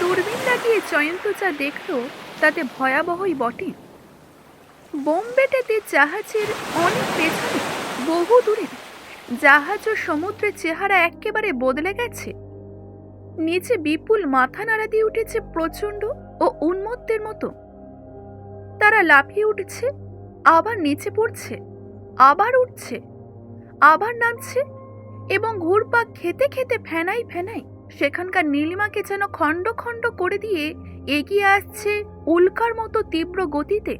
দূরবীন লাগিয়ে জয়ন্ত যা দেখল, তাতে ভয়াবহই বটে। বোম্বেটেতে জাহাজের অনেক পেছনে, বহু দূরে, জাহাজ ও সমুদ্রের চেহারা একেবারে বদলে গেছে। নিচে বিপুল মাথা নাড়া দিয়ে উঠেছে প্রচণ্ড ও উন্মত্তের মতো। তারা লাফিয়ে উঠছে, আবার নিচে পড়ছে, আবার উঠছে, আবার নামছে এবং ঘুরপাক খেতে খেতে ফেনাই ফেনাই সেখানকার নীলিমাকে যেন খণ্ড খণ্ড করে দিয়ে এগিয়ে আসছে উল্কার মতো তীব্র গতিতে।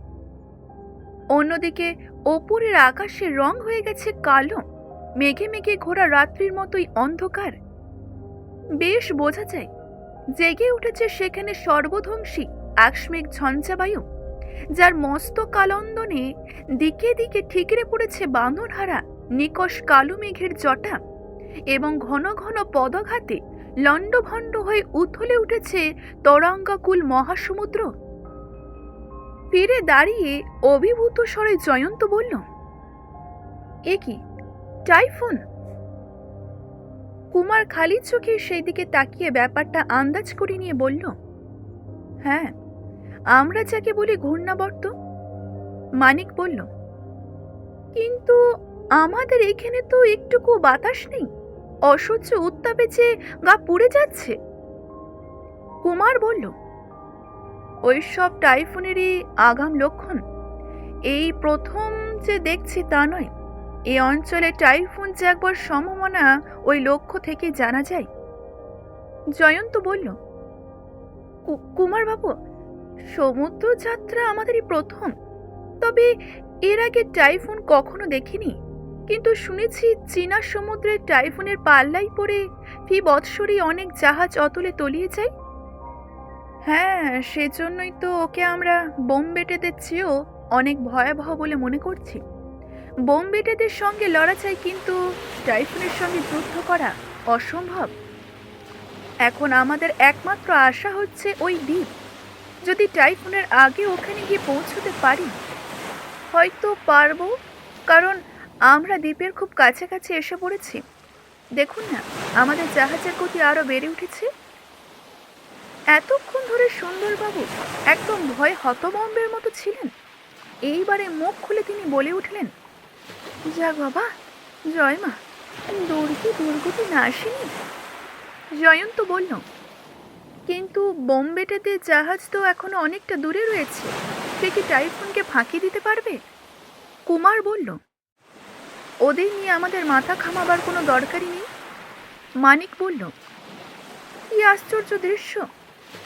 অন্যদিকে ওপরের আকাশের রং হয়ে গেছে কালো, মেঘে মেঘে ঘোরা রাত্রির মতোই অন্ধকার। বেশ বোঝা যায়, জেগে উঠেছে সেখানে সর্বধ্বংসী আকস্মিক ঝঞ্ঝাবায়ু, যার মস্ত কালন্দনে দিকে দিকে ঠিকরে পড়েছে বাঁধনহারা নিকষ কালো মেঘের জটা এবং ঘন ঘন পদঘাতে লণ্ডভণ্ড হয়ে উথলে উঠেছে তরঙ্গাকুল মহাসমুদ্র। ফিরে দাঁড়িয়ে অভিভূত স্বরে জয়ন্ত বলল, এ কি? টাইফুন? কুমার খালি চোখে সেই দিকে তাকিয়ে ব্যাপারটা আন্দাজ করে নিয়ে বলল হ্যাঁ আমরা যাকে বলি ঘূর্ণাবর্ত। মানিক বলল, কিন্তু আমাদের এখানে তো একটুকু বাতাস নেই। অসহ্য উত্তাপে যে গা পুড়ে যাচ্ছে। কুমার বলল ওইসব টাইফুনেরই আগাম লক্ষণ। এই প্রথম যে দেখছি তা নয়। এই অঞ্চলে টাইফুন যে একবার সম্ভাবনা ওই লক্ষ্য থেকে জানা যায়। জয়ন্ত বলল, "কু- কুমার বাবু সমুদ্র যাত্রা আমাদেরই প্রথম। তবে এর আগে টাইফুন কখনো দেখিনি। কিন্তু শুনেছি চীনা সমুদ্রের টাইফুনের পাল্লাই পড়ে ফি বৎসরই অনেক জাহাজ অতলে তলিয়ে যায়। হ্যাঁ সেজন্যই তো ওকে আমরা বোমবেটেদের চেয়েও অনেক ভয়াবহ বলে মনে করছি। বোমবেটেদের সঙ্গে লড়া চাই কিন্তু টাইফুনের সঙ্গে যুদ্ধ করা অসম্ভব। এখন আমাদের একমাত্র আশা হচ্ছে ওই দ্বীপ। যদি টাইফুনের আগে ওখানে গিয়ে পৌঁছতে পারি, হয়তো পারব। কারণ আমরা দ্বীপের খুব কাছাকাছি এসে পড়েছি। দেখুন না, আমাদের জাহাজের গতি আরও বেড়ে উঠেছে। এতক্ষণ ধরে সুন্দরবাবু একদম ভয় হতবম্বের মতো ছিলেন। এইবারে মুখ খুলে তিনি বলে উঠলেন, যাক বাবা, জয় মা, দুর্গি দুর্গতি না আসেনি? জয়ন্ত বলল, কিন্তু বোম্বেটাতে জাহাজ তো এখনও অনেকটা দূরে রয়েছে, সে কি টাইফুনকে ফাঁকি দিতে পারবে? কুমার বলল ওদের নিয়ে আমাদের মাথা খামাবার কোনো দরকারই নেই? মানিক বলল, কি আশ্চর্য দৃশ্য।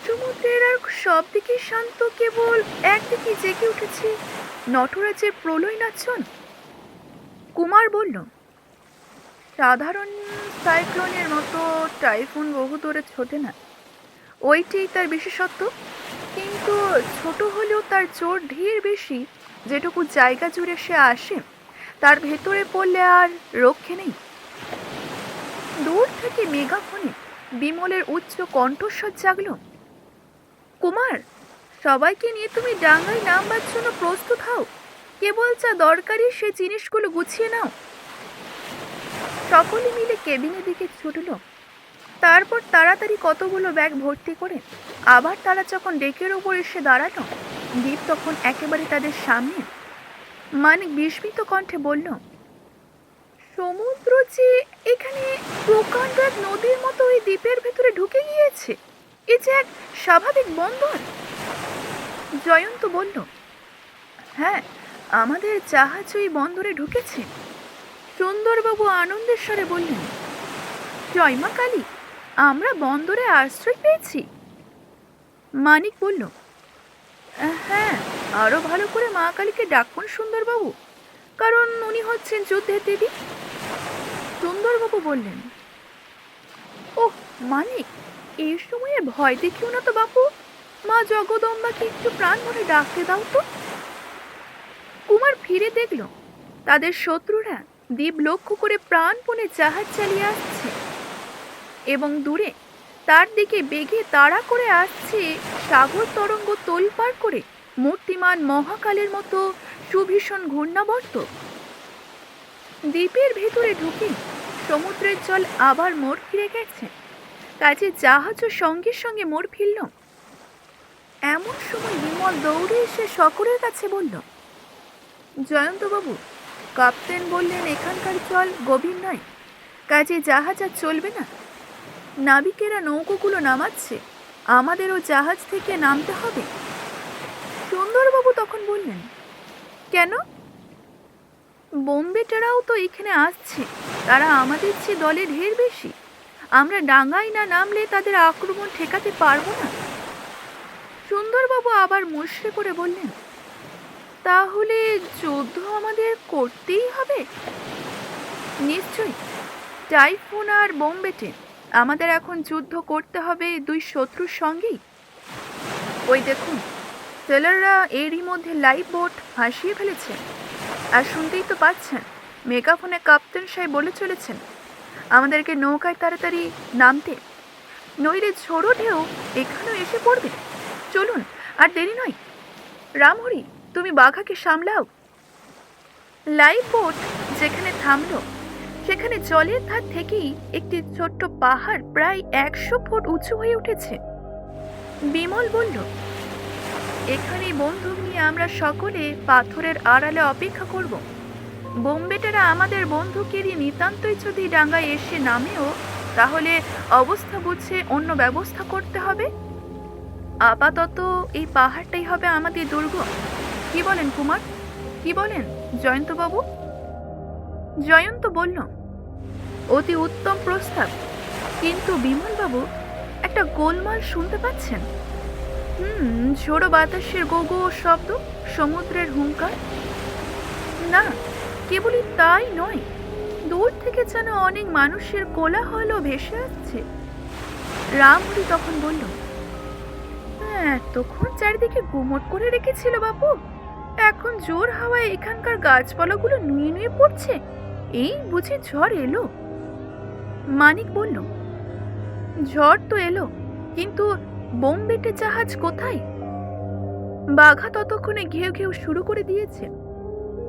সমুদ্রের আর সব দিকে শান্ত কেবল একদিকে জেগে উঠেছে নটরাজের প্রলয় নাচন কুমার বলল, সাধারণ সাইক্লোনের মতো টাইফুন বহু দূরে ছোটে না। ওইটাই তার বিশেষত্ব। কিন্তু ছোট হলেও তার জোর ঢের বেশি, যেটুকু জায়গা জুড়ে সে আসে। তার ভেতরে পড়লে আর রক্ষে নেই। দূর থেকে মেগাফোনে বিমলের উচ্চ কণ্ঠস্বর জাগল। কুমার, সবাইকে নিয়ে তুমি ডাঙ্গায় নামবার জন্য প্রস্তুত হও। কেবল যা দরকারি সে জিনিসগুলো গুছিয়ে নাও। সকলে মিলে কেবিনের দিকে ছুটল। তারপর তাড়াতাড়ি কতগুলো ব্যাগ ভর্তি করে আবার তারা যখন ডেকের ওপর এসে দাঁড়াল দ্বীপ তখন একেবারে তাদের সামনে মানিক বিস্মিত কণ্ঠে বলল, সমুদ্র যে এখানে প্রকাণ্ড এক নদীর মতো ওই দ্বীপের ভেতরে ঢুকে গিয়েছে, এ যে এক স্বাভাবিক বন্দর জয়ন্ত বলল হ্যাঁ আমাদের জাহাজ ওই বন্দরে ঢুকেছে। সুন্দরবাবু আনন্দের স্বরে বললেন জয়মা কালী, আমরা বন্দরে আশ্রয় পেয়েছি। মানিক বলল হ্যাঁ আরও ভালো করে মা কালীকে ডাকুন, সুন্দরবাবু। কারণ উনি হচ্ছেন যুদ্ধের দেবী। সুন্দরবাবু বললেন, ওহ, মানিক, এই সময়ে ভয় দেখিও না তো বাপু। মা জগদম্বাকে একটু প্রাণ ভরে ডাকতে দাও তো। কুমার ফিরে দেখল, তাদের শত্রুরা দ্বীপ লক্ষ্য করে প্রাণপণে জাহাজ চালিয়ে আসছে। এবং দূরে তার দিকে বেগে তাড়া করে আসছে সাগর তরঙ্গ তোলপাড় করে। মূর্তিমান মহাকালের মতো সুভীষণ ঘূর্ণাবর্ত। দ্বীপের ভেতরে ঢুকে সমুদ্রের জল আবার মোড় ফিরে গেছে। কাজে জাহাজও সঙ্গে সঙ্গে মোড় ফিরল। এমন সময় বিমল দৌড়ে এসে সকলের কাছে বলল, জয়ন্তবাবু, কাপ্তেন বললেন এখানকার জল গভীর নয়, কাজে জাহাজ আর চলবে না। নাবিকেরা নৌকোগুলো নামাচ্ছে, আমাদেরও জাহাজ থেকে নামতে হবে। সুন্দরবাবু তখন বললেন, কেন? বোম্বেটারাও তো এখানে আসছে। তারা আমাদের চেয়ে দলে ঢের বেশি। আমরা ডাঙ্গায় না নামলে তাদের আক্রমণ ঠেকাতে পারব না। সুন্দরবাবু আবার মুশড়ে করে বললেন, তাহলে যুদ্ধ আমাদের করতেই হবে? নিশ্চয়ই। টাইফুন আর বোম্বেটে আমাদের এখন যুদ্ধ করতে হবে দুই শত্রুর সঙ্গেই। ওই দেখুন সেলাররা এরই মধ্যে লাইভ বোট ভাসিয়ে ফেলেছে। আর শুনতেই তো পাচ্ছেন, মেগাফোনে কাপ্তেন সাহেব বলে চলেছেন, আমাদেরকে নৌকায় তাড়াতাড়ি নামতে। নইলে ঝোড়ো ঢেউ এখানেও এসে পড়বে। চলুন, আর দেরি নয়। রামহরি, তুমি বাঘাকে সামলাও। লাইভ বোট যেখানে থামলো, সেখানে জলের ধার থেকেই একটি ছোট্ট পাহাড় প্রায় একশো ফুট উঁচু হয়ে উঠেছে। বিমল বলল এখানেই বন্দুক নিয়ে আমরা সকলে পাথরের আড়ালে অপেক্ষা করব। বোম্বেটারা আমাদের বন্ধুকেরই নিতান্তই যদি ডাঙ্গায় এসে নামেও, তাহলে অবস্থা বুঝে অন্য ব্যবস্থা করতে হবে? আপাতত এই পাহাড়টাই হবে আমাদের দুর্গ। কি বলেন কুমার? কি বলেন জয়ন্তবাবু? জয়ন্ত বলল, অতি উত্তম প্রস্তাব। কিন্তু বিমলবাবু, একটা গোলমাল শুনতে পাচ্ছেন? হুম ঝোড়ো বাতাসের গো গো শব্দ সমুদ্রের হুঙ্কার? না কেবলই তাই নয়। দূর থেকে যেন অনেক মানুষের কোলাহলও ভেসে আসছে। রামহরি তখন বলল "হ্যাঁ, এতক্ষণ চারিদিকে গুমট করে রেখেছিল বাপু। এখন জোর হাওয়ায় এখানকার গাছপালাগুলো নুয়ে নুয়ে পড়ছে। এই বুঝি ঝড় এলো? মানিক বলল ঝড় তো এলো কিন্তু বোম্বেটে জাহাজ কোথায়? বাঘা ততক্ষণে ঘেউ ঘেউ শুরু করে দিয়েছে।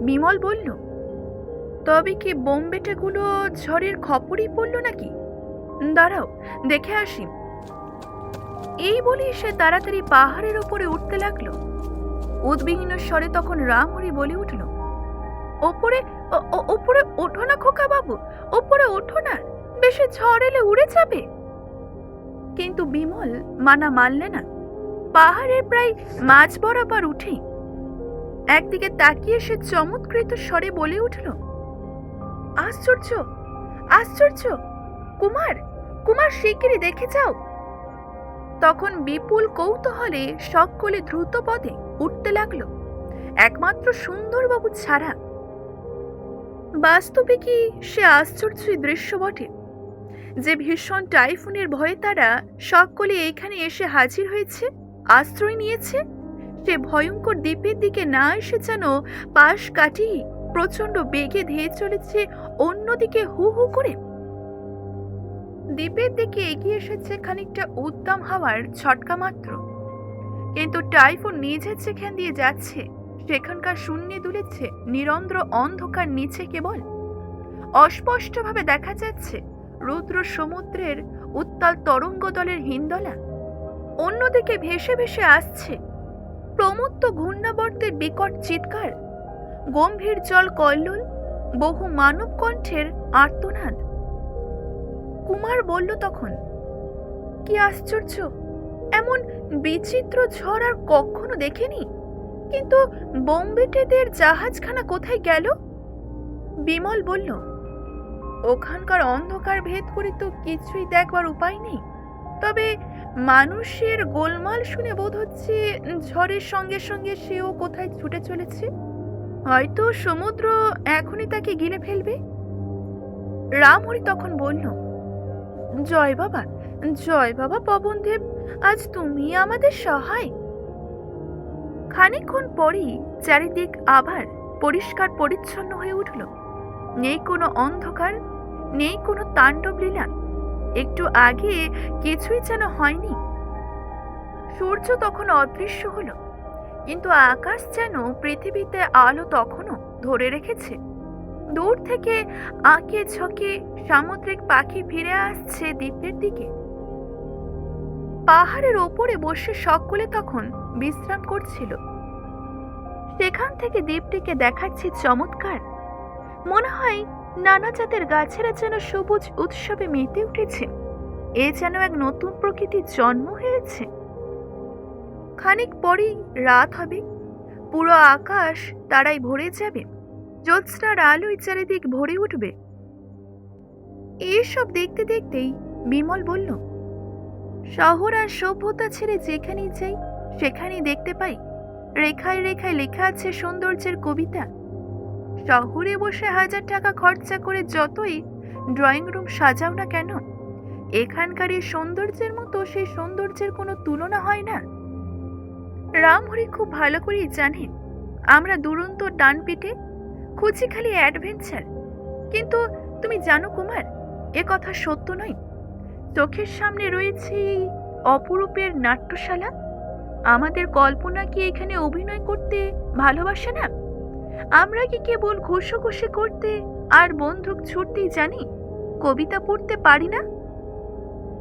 বিমল বলল, তবে কি বোম্বেটেগুলো ঝড়ের খপরই পড়ল নাকি? দাঁড়াও, দেখে আসি। এই বলি সে তাড়াতাড়ি পাহাড়ের ওপরে উঠতে লাগল। উদ্বিগ্ন স্বরে তখন রাম রামহরি বলে উঠল, ওপরে ওপরে ওঠো না খোকা বাবু ওপরে ওঠো না, বেশি ঝড় এলে উড়ে যাবে। কিন্তু বিমল মানা মানলে না। পাহাড়ের প্রায় মাঝ বরাবর উঠে একদিকে তাকিয়ে সে চমৎকৃত স্বরে বলে উঠল, আশ্চর্য আশ্চর্য, কুমার কুমার শিগগিরই দেখে যাও। তখন বিপুল কৌতূহলে সকলে দ্রুত পদে উঠতে লাগল, একমাত্র সুন্দরবাবু ছাড়া। বাস্তবে কি সে আশ্চর্যই দৃশ্য বটে? যে ভীষণ টাইফুনের ভয়ে তারা সকলে এখানে এসে হাজির হয়েছে, আশ্রয় নিয়েছে। সে ভয়ঙ্কর দ্বীপের দিকে না এসে যেন পাশ কাটিয়ে প্রচণ্ড বেগে ধেয়ে চলেছে অন্যদিকে হু হু করে। দ্বীপের দিকে এগিয়ে এসেছে খানিকটা উদ্দাম হাওয়ার ছটকা মাত্র। কিন্তু টাইফুন নিজের যেখান দিয়ে যাচ্ছে, সেখানকার শূন্যে দুলেছে নিরন্ধ্র অন্ধকার নিচে কেবল। অস্পষ্টভাবে দেখা যাচ্ছে রুদ্র সমুদ্রের উত্তাল তরঙ্গ দলের হিন্দলা। অন্যদিকে ভেসে ভেসে আসছে প্রমত্ত ঘূর্ণাবর্তের বিকট চিৎকার, গম্ভীর জল কল্লোল বহু মানব কণ্ঠের আর্তনাদ। কুমার বলল তখন, কি আশ্চর্য! এমন বিচিত্র ঝড় আর কখনো দেখেনি? কিন্তু বোম্বেটেদের জাহাজখানা কোথায় গেল? বিমল বলল ওখানকার অন্ধকার ভেদ করে তো কিছুই দেখবার উপায় নেই। তবে মানুষের গোলমাল শুনে বোধ হচ্ছে ঝড়ের সঙ্গে সঙ্গে সেও কোথায় ছুটে চলেছে। হয়তো সমুদ্র এখনই তাকে গিলে ফেলবে। রামহরি তখন বলল, জয় বাবা জয় বাবা পবনদেব, আজ তুমি আমাদের সহায়। খানিকক্ষণ পরই চারিদিক আবার পরিষ্কার পরিচ্ছন্ন হয়ে উঠল। নেই কোনো অন্ধকার, নেই কোনো তাণ্ডব লীলা একটু আগে কিছুই যেন হয়নি। সূর্য তখন অদৃশ্য হলো, কিন্তু আকাশ যেন পৃথিবীতে আলো তখনও ধরে রেখেছে। দূর থেকে আঁকে ঝকে সামুদ্রিক পাখি ফিরে আসছে দ্বীপের দিকে। পাহাড়ের ওপরে বসে সকলে তখন বিশ্রাম করছিল। সেখান থেকে দ্বীপটিকে দেখাচ্ছি চমৎকার মনে হয় নানা জাতের গাছেরা যেন সবুজ উৎসবে মেতে উঠেছে। এ যেন এক নতুন প্রকৃতির জন্ম হয়েছে। খানিক পরেই রাত হবে। পুরো আকাশ তারাই ভরে যাবে। জ্যোৎস্নার আলোয় চারিদিক ভরে উঠবে। এসব দেখতে দেখতেই বিমল বলল, শহর আর সভ্যতা ছেড়ে যেখানেই যাই, সেখানেই দেখতে পাই। রেখায় রেখায় লেখা আছে সৌন্দর্যের কবিতা। শহরে বসে হাজার টাকা খরচা করে যতই ড্রয়িং রুম সাজাও না কেন? এখানকার এই সৌন্দর্যের মতো সেই সৌন্দর্যের কোনো তুলনা হয় না। রামহরি খুব ভালো করেই জানে, আমরা দুরন্ত ডান পিঠে খুঁজি খালি অ্যাডভেঞ্চার। কিন্তু তুমি জানো কুমার, এ কথা সত্য নয়। চোখের সামনে রয়েছে এই অপরূপের নাট্যশালা। আমাদের কল্পনা কি এখানে অভিনয় করতে ভালোবাসে না? আমরা কি কেবল ঘুষোঘুষি করতে আর বন্দুক ছুটতেই জানি? কবিতা পড়তে পারি না?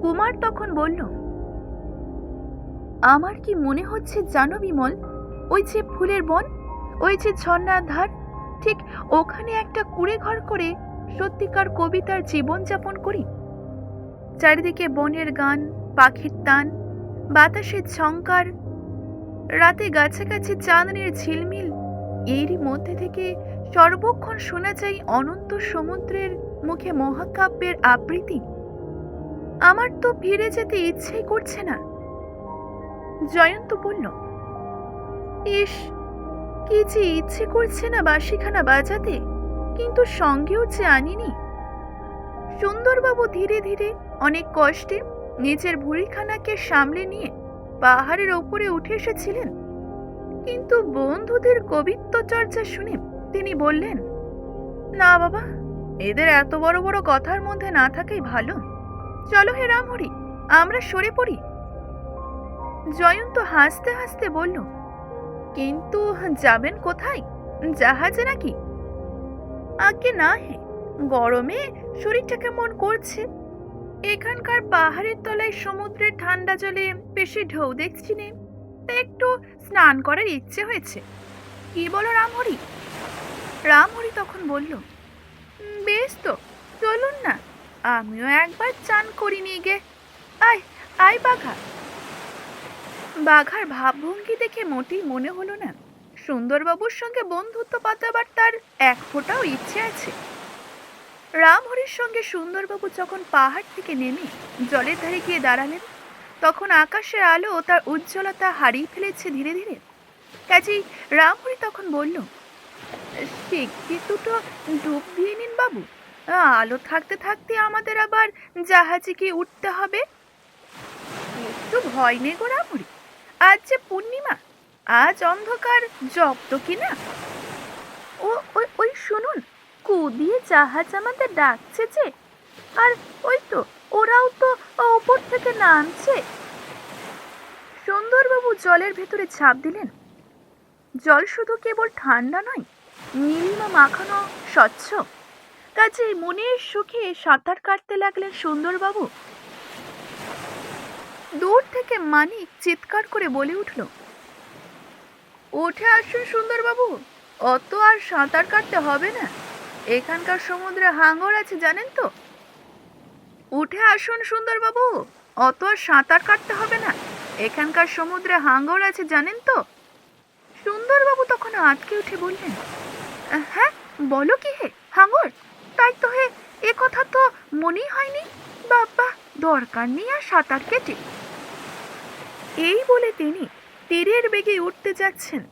কুমার তখন বলল, আমার কি মনে হচ্ছে জানো বিমল? ওই যে ফুলের বন, ওই যে ঝর্ণার ধার, ঠিক ওখানে একটা কুড়ে ঘর করে সত্যিকার কবিতার জীবন যাপন করি। চারিদিকে বনের গান, পাখির টান বাতাসের ঝঙ্কার রাতে গাছে গাছে চাঁদনের ঝিলমিল এরই মধ্যে থেকে সর্বক্ষণ শোনা যায় অনন্ত সমুদ্রের মুখে মহাকাব্যের আবৃত্তি। আমার তো ফিরে যেতে ইচ্ছেই করছে না। জয়ন্ত বলল, ইস, কি যে ইচ্ছে করছে না বাসিখানা বাজাতে, কিন্তু সঙ্গেও যে আনিনি সুন্দরবাবু ধীরে ধীরে অনেক কষ্টে নিজের ভুঁড়িখানাকে সামলে নিয়ে পাহাড়ের ওপরে উঠে এসেছিলেন। কিন্তু বন্ধুদের কবিত্ব চর্চা শুনে তিনি বললেন, না বাবা, এদের এত বড় বড় কথার মধ্যে না থাকাই ভালো। চলো হে রামহরি, আমরা সরে পড়ি। জয়ন্ত হাসতে হাসতে বলল, কিন্তু যাবেন কোথায়? জাহাজে নাকি? আগে না হে, গরমে শরীরটা কেমন করছে। এখানকার পাহাড়ের তলায় সমুদ্রের ঠান্ডা জলে বেশি ঢেউ দেখছি নে। তা একটু স্নান করার ইচ্ছে হয়েছে। কি বলো রামহরি? রামহরি তখন বলল বেশ তো, চলুন না, আমিও একবার চান করি নিয়ে গে। আয় আয় বাঘা। বাঘার ভাবভঙ্গি দেখে মোটেই মনে হলো না। সুন্দরবাবুর সঙ্গে বন্ধুত্ব পাতাবার তার এক ফোঁটাও ইচ্ছে আছে। রামহরির সঙ্গে সুন্দরবাবু যখন পাহাড় থেকে নেমে জলের ধারে গিয়ে দাঁড়ালেন তখন আকাশের আলো তার উজ্জ্বলতা হারিয়ে ফেলেছে ধীরে ধীরে। কাজেই রামহরি তখন বলল শিগগির দুটো ডুব দিয়ে নিন বাবু? আলো থাকতে থাকতে আমাদের আবার জাহাজে কি উঠতে হবে? একটু ভয় নেই গো রামহরি। আজ যে পূর্ণিমা, আজ অন্ধকার জব্দ কিনা ও, ওই ওই শুনুন কুদিয়ে জাহাজ আমাদের ডাকছে যে, আর ওই তো ওরাও তো ওপর থেকে নামছে। সুন্দরবাবু জলের ভেতরে ঝাঁপ দিলেন। জল শুধু কেবল ঠান্ডা নয়, নীলিমা মাখানো স্বচ্ছ। কাজেই মনের সুখে সাঁতার কাটতে লাগলেন সুন্দরবাবু। দূর থেকে মানিক চিৎকার করে বলে উঠল, উঠে আসুন সুন্দরবাবু, অত আর সাঁতার কাটতে হবে না। এখানকার সমুদ্রে হাঙ্গর আছে, জানেন তো? উঠে আসুন, সুন্দরবাবু। অত আর সাঁতার কাটতে হবে না। এখানকার সমুদ্রে হাঙ্গর আছে, জানেন তো? সুন্দরবাবু তখন আটকে উঠে বললেন হ্যাঁ বলো কি হে, হাঙ্গর? তাই তো হে, এ কথা তো মনেই হয়নি। বাবা দরকার নেই আর সাঁতার কেটে। এই বলে তিনি তীরের বেগে উঠতে যাচ্ছেন।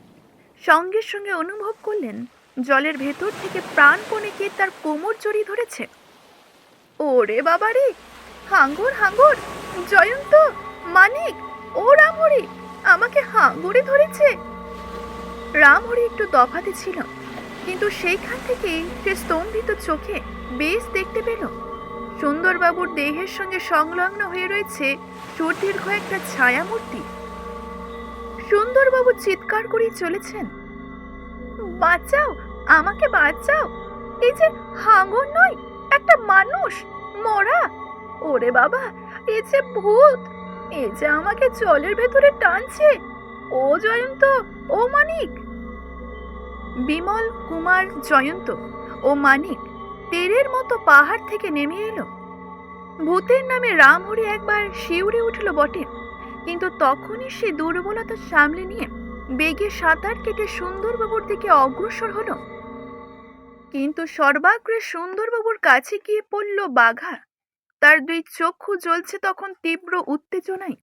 সঙ্গে সঙ্গে অনুভব করলেন, জলের ভেতর থেকে প্রাণপণে কে তার কোমর জড়িয়ে ধরেছে। ওরে বাবা রে হাঙ্গর হাঙ্গর, জয়ন্ত, মানিক, ও রামহরি, আমাকে হাঙ্গরে ধরেছে। রামহরি একটু তফাতে ছিল, কিন্তু সেইখান থেকেই সে স্তম্ভিত চোখে বেশ দেখতে পেল। সুন্দরবাবুর দেহের সঙ্গে সংলগ্ন হয়ে রয়েছে সুদীর্ঘ একটা ছায়ামূর্তি। সুন্দরবাবু চিৎকার করেই চলেছেন। বাঁচাও, আমাকে বাঁচাও, এই যে হাঙ্গর নয় একটা মানুষ, মরা। ওরে বাবা এই যে ভূত, এ যে আমাকে জলের ভেতরে টানছে। ও জয়ন্ত, ও মানিক। বিমল কুমার জয়ন্ত, ও মানিক, তেরের মতো পাহাড় থেকে নেমে এলো। ভূতের নামে রামহরি একবার শিউরে উঠল বটে। কিন্তু তখনই সে দুর্বলতা সামলে নিয়ে বেগে সাঁতার কেটে সুন্দরবাবুর দিকে অগ্রসর হলো। কিন্তু সর্বাগ্রে সুন্দরবাবুর কাছে গিয়ে পড়ল বাঘা। তার দুই চক্ষু জ্বলছে তখন তীব্র উত্তেজনায়।